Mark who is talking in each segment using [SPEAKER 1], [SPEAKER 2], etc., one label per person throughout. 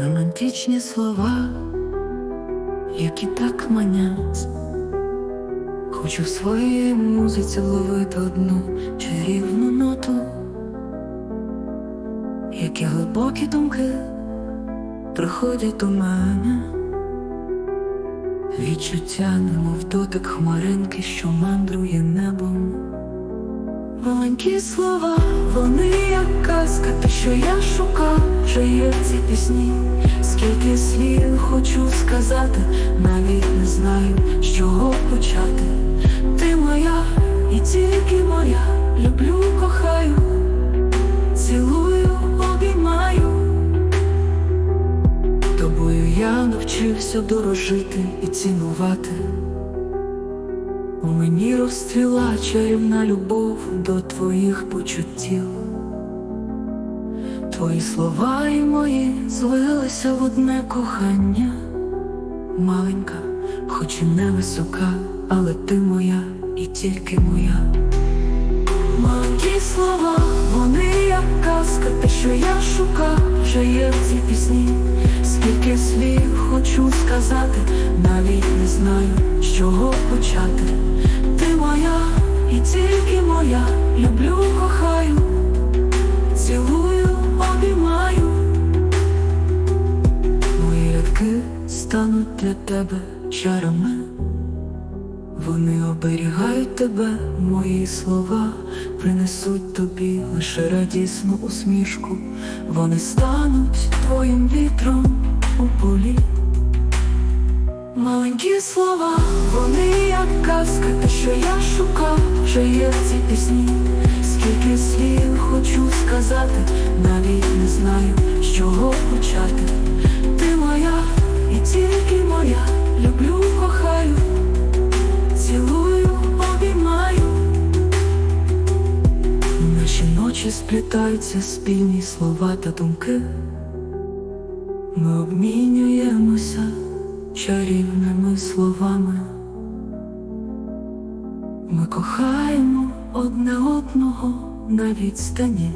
[SPEAKER 1] романтичні слова, які так манять. Хочу в своїй музиці вловити одну чарівну ноту, які глибокі думки приходять до мене. Відчуття, немов дотик хмаринки, що мандрує небом. Маленькі слова, вони як вже є в цій пісні. Скільки слів хочу сказати, навіть не знаю, з чого почати. Ти моя і тільки моя, люблю, кохаю, цілую, обіймаю. Тобою я навчився дорожити і цінувати. У мені розцвіла чарівна любов до твоїх почуттів. Твої слова і мої злилися в одне кохання. Маленька, хоч і невисока, але ти моя і тільки моя. Маленькі слова, вони як казка, те, що я шукав, вже є в цій пісні. Скільки слів хочу сказати, навіть не знаю, з чого почати. Ти моя і тільки моя, люблю, кохаю, для тебе чарами. Вони оберігають тебе, мої слова принесуть тобі лише радісну усмішку. Вони стануть твоїм вітром у полі. Маленькі слова, вони як казка, те, що я шукав, вже є в цій пісні. Скільки слів хочу сказати, навіть не знаю, з чого почати. Сплітаються спільні слова та думки. Ми обмінюємося чарівними словами. Ми кохаємо одне одного на відстані.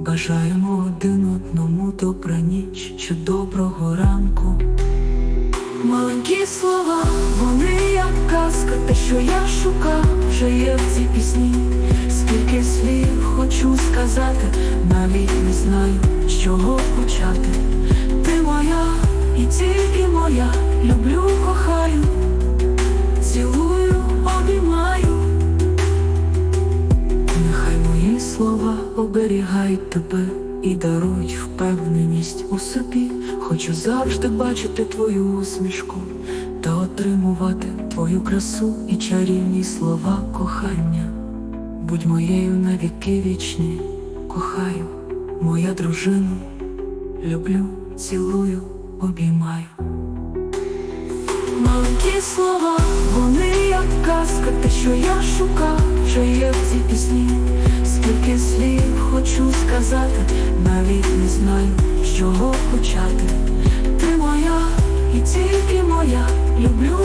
[SPEAKER 1] Бажаємо один одному добра ніч чи доброго ранку. Маленькі слова, вони як казка, те, що я шукав, вже є в цій пісні. Хочу сказати, навіть не знаю, з чого почати. Ти моя і тільки моя, люблю, кохаю, цілую, обіймаю. Нехай мої слова оберігають тебе і дарують впевненість у собі. Хочу завжди бачити твою усмішку та отримувати твою красу і чарівні слова кохання. Будь моєю на віки вічні, кохаю, моя дружина, люблю, цілую, обіймаю. Маленькі слова, вони як казка, те, що я шукав, вже є в цій пісні. Скільки слів хочу сказати, навіть не знаю, з чого почати. Ти моя і тільки моя, люблю.